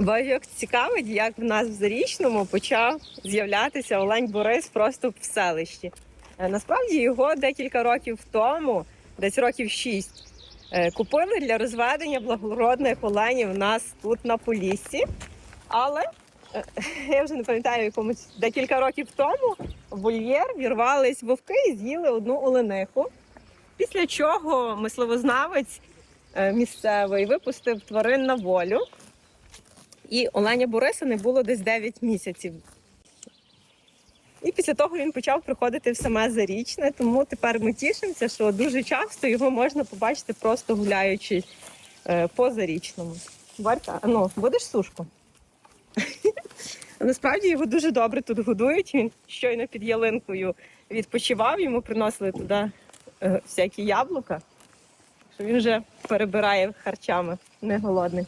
Багатьох цікавить, як в нас в Зарічному почав з'являтися Олень Борис просто в селищі. Е, Насправді його декілька років тому, десь років шість, е, купили для розведення благородних оленів у нас тут на Поліссі. Але е, я вже не пам'ятаю, якомусь декілька років тому в вольєр вірвались вовки і з'їли одну олениху. Після чого мисливознавець місцевий випустив тварин на волю. І Бориса не було десь 9 місяців. І після того він почав приходити в саме зарічне, тому тепер ми тішимося, що дуже часто його можна побачити просто гуляючи е, по зарічному. Варка, а ну, будеш сушку? Насправді його дуже добре тут годують. Він щойно під ялинкою відпочивав, йому приносили туди е, всякі яблука, що він вже перебирає харчами, не голодний.